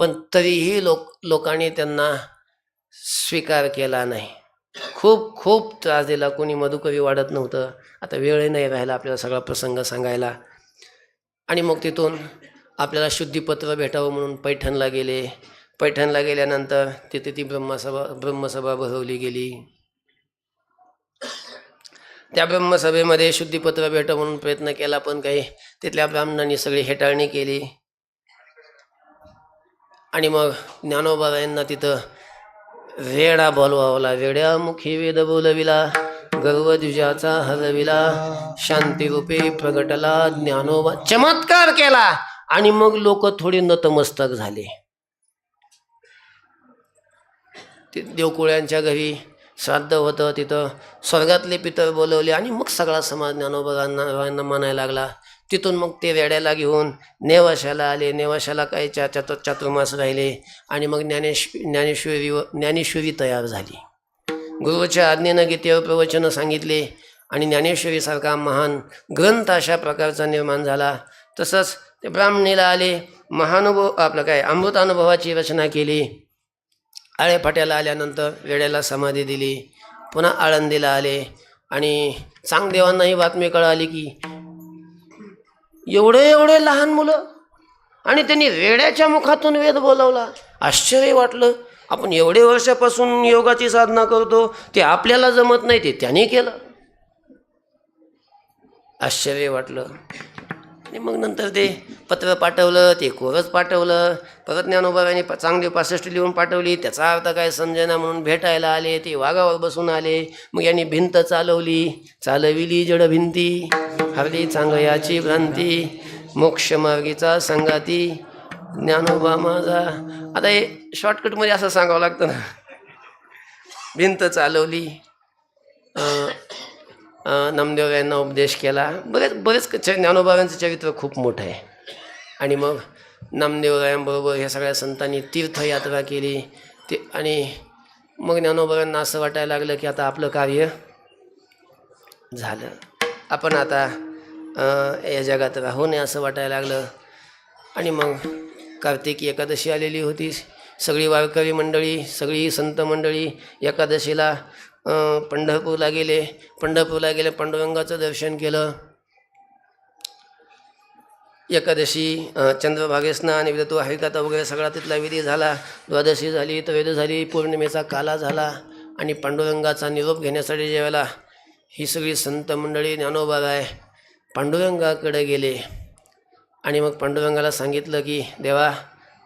पण तरीही लोक लोकांनी त्यांना स्वीकार केला नाही. खूप खूप त्रास दिला. कोणी मधुकरी वाढत नव्हतं. आता वेळही नाही राहिला आपल्याला सगळा प्रसंग सांगायला. आणि मग तिथून आपल्याला शुद्धीपत्र भेटावं म्हणून पैठणला गेले. पैठणला गेल्यानंतर तिथे ती ब्रह्मसभा ब्रह्मसभा भरवली गेली. त्या ब्रह्मसभेमध्ये शुद्धीपत्र भेटावं म्हणून प्रयत्न केला पण काही तिथल्या ब्राह्मणांनी सगळी हेटाळणी केली. आणि मग ज्ञानोबाबाईंना तिथं वेडा बोलवावला वेड्या मुखी वेद बोलविला गर्व गर्वद्विजाचा हरविला शांतिरूपे प्रगटला ज्ञानोबा चमत्कार केला आणि मग लोक थोडी नतमस्तक झाले. ते देवकुळ्यांच्या घरी श्राद्ध होतं तिथं स्वर्गातले पितर बोलवले आणि मग सगळा समाज ज्ञानोबांना म्हणायला लागला तिथून मग ते वेड्याला घेऊन नेवाशाला आले. नेवाशाला काही चा चातु चातुर्मास राहिले आणि मग ज्ञानेश ज्ञानेश्वरी व ज्ञानेश्वरी तयार झाली. गुरुच्या आज्ञेनं गीतेवर प्रवचनं सांगितले आणि ज्ञानेश्वरीसारखा महान ग्रंथ अशा प्रकारचा निर्माण झाला. तसंच ते ब्राह्मणीला आले. महानुभव आपलं काय अमृतानुभवाची रचना केली. आळेफाट्याला आल्यानंतर वेड्याला समाधी दिली. पुन्हा आळंदीला आले आणि चांगदेवांना ही बातमी कळाली की एवढे एवढे लहान मुलं. आणि त्यांनी वेड्याच्या मुखातून वेद बोलावला. आश्चर्य वाटलं. आपण एवढे वर्षापासून योगाची साधना करतो ते आपल्याला जमत नाही ते त्यांनी केलं. आश्चर्य वाटलं. आणि मग नंतर ते पत्र पाठवलं ते कोरच पाठवलं. परत ज्ञानोबाबांनी प- चांगली पासष्ट लिहून पाठवली. त्याचा अर्थ काय? समजेना म्हणून भेटायला आले ते वाघावर बसून आले. मग यांनी भिंत चालवली. चालविली जड भिंती. हरली चांगयाची भ्रांती. मोक्षमार्गीचा संगाती. ज्ञानोबा माझा. आता हे शॉर्टकटमध्ये असं सांगावं लागतं ना. भिंत चालवली. नामदेव यांना उपदेश केला. बरेच बरेच च ज्ञानोबाबांचं चरित्र खूप मोठं आहे. आणि मग नामदेवरायांबरोबर ह्या सगळ्या संतांनी तीर्थयात्रा केली. ते आणि मग ज्ञानोबाबांना असं वाटायला लागलं की आता आपलं कार्य झालं. आपण आता या जगात राहू नये असं वाटायला लागलं. आणि मग कार्तिकी एकादशी आलेली होती. सगळी वारकरी मंडळी सगळी संत मंडळी एकादशीला पंढरपूरला गेले. पंढरपूरला गेले पांडुरंगाचं दर्शन केलं. एकादशी अं, आणि विदतो हरिकथा वगैरे सगळा तिथला विधी झाला. द्वादशी झाली तर वेद झाली पौर्णिमेचा काला झाला आणि पांडुरंगाचा निरोप घेण्यासाठी ज्यावेळेला ही सगळी संत मंडळी ज्ञानोबाराय पांडुरंगाकडे गेले. आणि मग पांडुरंगाला सांगितलं की देवा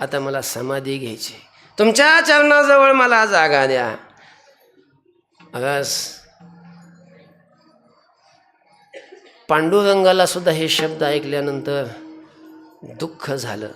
आता मला समाधी घ्यायची तुमच्या चरणाजवळ मला जागा द्या. आज पांडुरंगाला सुद्धा हे शब्द ऐकल्यानंतर दुःख झालं.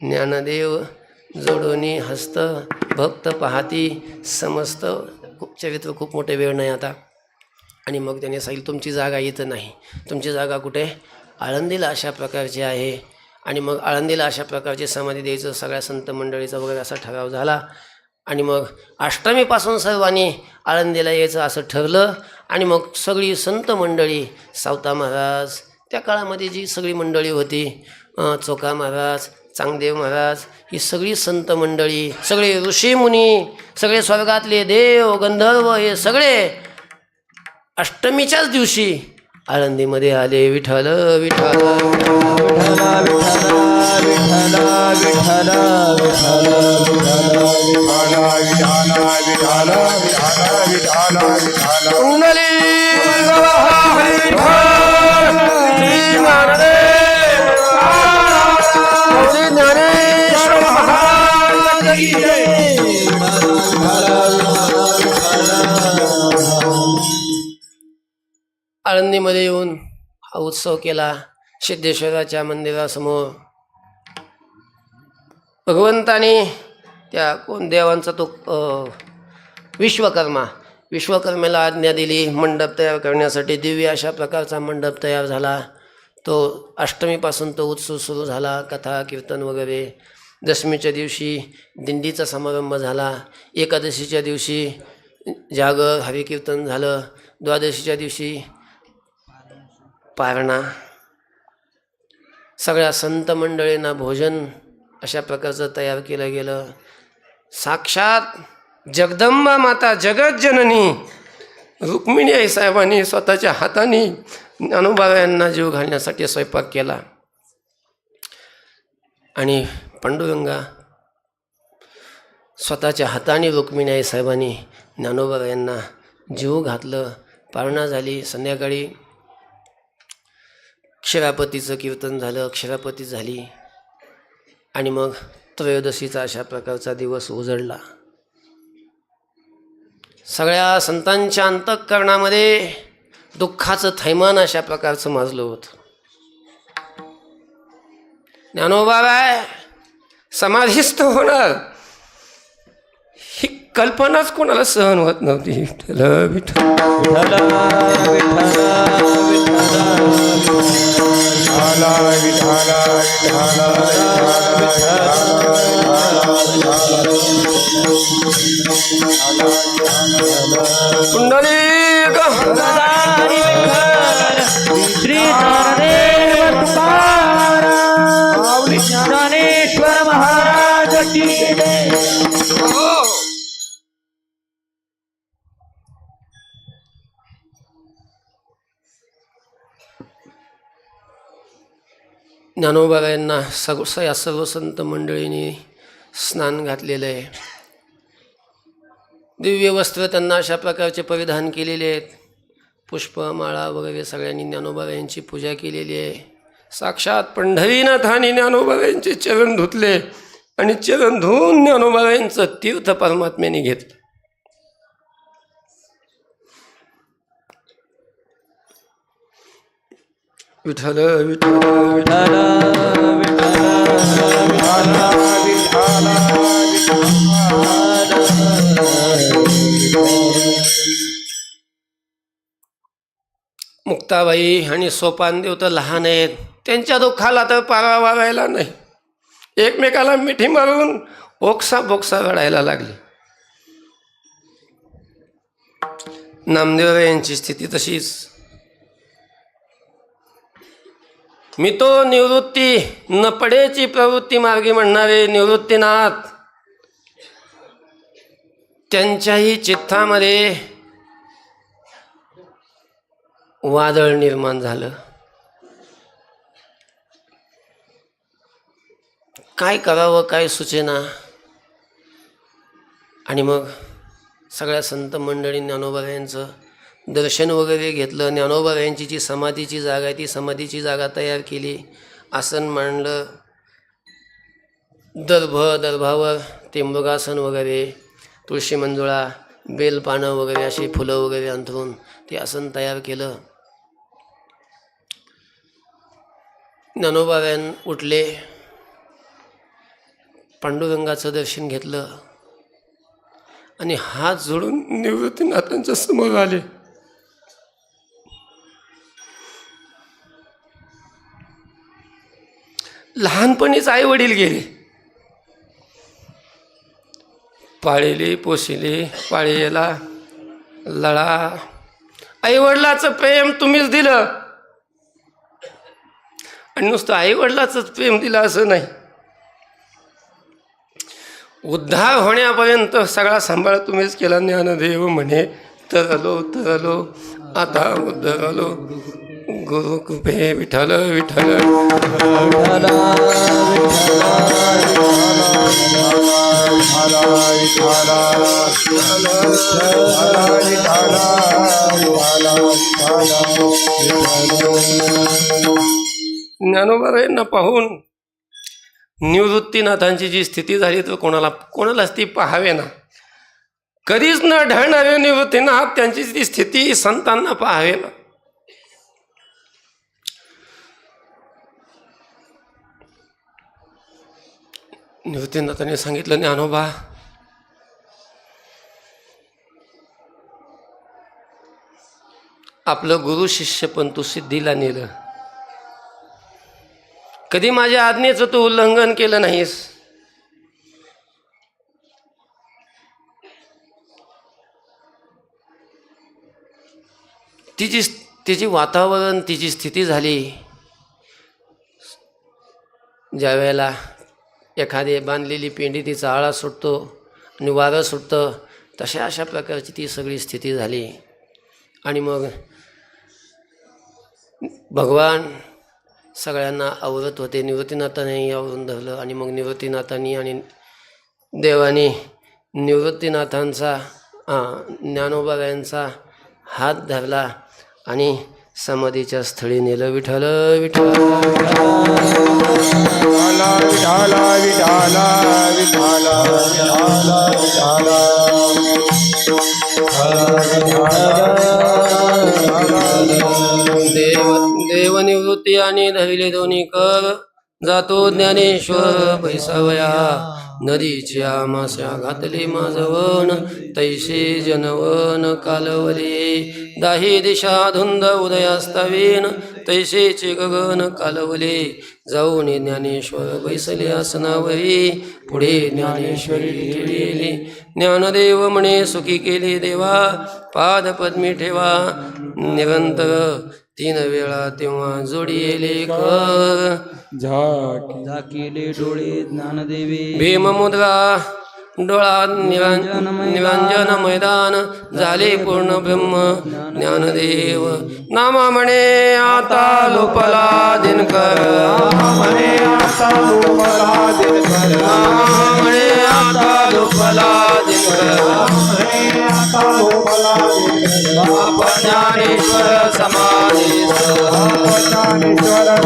ज्ञानदेव जोडोनी हस्त भक्त पाहती समस्त. खूप चरित्र खूप मोठे वेळ नाही आता. आणि मग त्याने सांगितलं तुमची जागा इथं नाही. तुमची जागा कुठे? आळंदीला अशा प्रकारची आहे. आणि मग आळंदीला अशा प्रकारची समाधी द्यायचं सगळ्या संत मंडळीचा वगैरे असा ठराव झाला. आणि मग अष्टमीपासून सर्वांनी आळंदीला यायचं असं ठरलं. आणि मग सगळी संत मंडळी सावता महाराज त्या काळामध्ये जी सगळी मंडळी होती चोका महाराज चांगदेव महाराज ही सगळी संत मंडळी सगळे ऋषीमुनी सगळे स्वर्गातले देव गंधर्व हे सगळे अष्टमीच्याच दिवशी आळंदीमध्ये आले विठ्ठल विठ्ठल कुंडली ज्ञानेश्वर आळंदीमध्ये येऊन हा उत्सव केला सिद्धेश्वराच्या मंदिरासमोर. भगवंताने त्या कोण देवांचा तो विश्वकर्मा विश्वकर्मेला आज्ञा दिली मंडप तयार करण्यासाठी दिव्य अशा प्रकारचा मंडप तयार झाला. तो अष्टमीपासून तो उत्सव सुरू झाला कथा कीर्तन वगैरे. दशमीच्या दिवशी दिंडीचा समारंभ झाला. एकादशीच्या दिवशी जागर हरिकीर्तन झालं. द्वादशीच्या दिवशी पारणा. सगळ्या संत मंडळींना भोजन अशा प्रकारचं तयार केलं गेलं. साक्षात जगदंबा माता जगतजननी रुक्मिणी आई साहेबांनी स्वतःच्या हाताने ज्ञानोबायांना जीव घालण्यासाठी स्वयंपाक केला. आणि पांडुरंगा स्वतःच्या हाताने रुक्मिणी आई साहेबांनी ज्ञानोबा यांना जीव घातलं. पारणा झाली संध्याकाळी क्षरापतीचं कीर्तन झालं क्षरापती झाली. आणि मग त्रयोदशीचा अशा प्रकारचा दिवस उजळला सगळ्या संतांच्या अंतःकरणामध्ये दुःखाचं थैमान अशा प्रकारचं माजलं होतं. ज्ञानोबा काय समाधीस्थ होणार ही कल्पनाच कोणाला सहन होत नव्हती. विठ्ठल विठ्ठल. ज्ञानेश्वर महाराज की जय. ज्ञानोबा यांना सग स- या सर्व संत मंडळींनी स्नान घातलेलं आहे. दिव्य वस्त्र त्यांना अशा प्रकारचे परिधान केलेले आहेत. पुष्पमाळा वगैरे सगळ्यांनी ज्ञानोबा यांची पूजा केलेली आहे. साक्षात पंढरीनाथाने ज्ञानोबा यांचे चरण धुतले आणि चरण धुवून ज्ञानोबा यांचं तीर्थ परमात्म्याने घेतलं. विठ्ठल विठ्ठल विठ्ठल मुक्ताबाई आणि सोपानदेव तर लहान आहेत. त्यांच्या दुःखाला तर पारा वागायला नाही. एकमेकाला मिठी मारून ओक्सा बोक्सा रडायला लागली. नामदेव यांची स्थिती तशीच. मी तो निवृत्ती न पडेची प्रवृत्ती मार्गी म्हणणारे निवृत्तीनाथ त्यांच्याही चित्तामध्ये वादळ निर्माण झालं. काय करावं काय सुचेना? आणि मग सगळ्या संत मंडळी ज्ञानोबा यांचं दर्शन वगैरे घेतलं ज्ञानोबा यांची जी समाधीची जागा आहे ती समाधीची जागा तयार केली. आसन मांडलं. दर्भ दर्भावर ते मृगासन वगैरे तुळशी मंजुळा बेलपानं वगैरे अशी फुलं वगैरे अंथरून ते आसन तयार केलं. ज्ञानोबाव्यान उठले. पांडुरंगाचं दर्शन घेतलं. आणि हात जोडून निवृत्तीनाथांच्या समोर आले. लहानपणीच आई वडील गेले. पाळिले पोशिली पाळीला लळा. आई वडिलाचं प्रेम तुम्हीच दिलं. आणि नुसतं आई वडिलाचंच प्रेम दिलं असं नाही. उद्धार होण्यापर्यंत सगळा सांभाळ तुम्हीच केला ज्ञानदेव म्हणे तरलो तरलो आता उद्धरलो गुरु कृपे विठ्ठल विठ्ठल। ज्ञानोबा पाहून निवृत्तीनाथांची जी स्थिती झाली तर कोणाला कोणालाच ती पाहावे ना. कधीच न ढळणारे निवृत्तीनाथ त्यांची ती स्थिती संतांना पाहावे ना. निवृत्तीनाथाने सांगितलं ज्ञानोबा आपलं गुरु शिष्य पण तू सिद्धीला नेलं. कधी माझ्या आज्ञेचं तू उल्लंघन केलं नाहीस? तिची तिची वातावरण तिची स्थिती झाली. ज्या वेळेला एखादी बांधलेली पेंडी तिचा आळा सुटतो आणि वारं सुटतं तशा अशा प्रकारची ती सगळी स्थिती झाली. आणि मग भगवान सगळ्यांना आवरत होते. निवृत्तीनाथानेही आवरून धरलं आणि मग निवृत्तीनाथांनी आणि देवाने निवृत्तीनाथांचा हां हात धरला आणि समाधीच्या स्थळी नेलं. विठ्ठल विठ्ठल. विठाला विठाला विठाला विठाला विठाला. देव देवनिवृत्ती आणि धैले दोन्ही कर. जातो ज्ञानेश्वर पैसावया नदीच्या माश्या घातली माझवन तैसे जनवन कालवले. दाही दिशा धुंद उदयास्तवीन तैसेचे गगन कालवले. जाऊन ज्ञानेश्वर बैसले आसनावरी. पुढे ज्ञानेश्वरी केलेली ज्ञानदेव म्हणे सुखी केली देवा पादपद्मी ठेवा. निरंतर तीन वेळा तेव्हा जोडी येले कर. झाकिले डोळे ज्ञानदेवी. भीममुद्रा डोळा निरंजन निरंजन मैदान झाले पूर्ण ब्रह्म ज्ञानदेव. नामा म्हणे आता लोपला दिनकर. म्हणे आता लोपला दिनकर. नामा म्हणे आता लोपला दिनकर. म्हणे आता लोपला दिनकर. बाप ज्ञानेश्वर समाधी ज्ञानेश्वर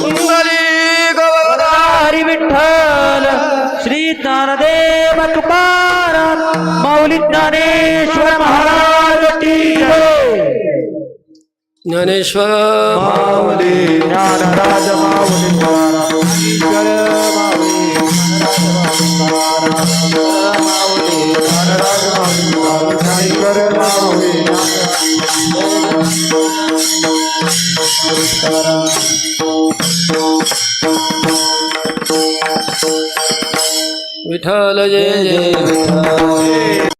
कुंडली गवदा हरी विठ्ठल श्री ज्ञानदेव तुकाराम माऊली ज्ञानेश्वर महाराज की. ज्ञानेश्वर माऊली ज्ञानराज माऊली विठ्ठल जय जय विठ्ठल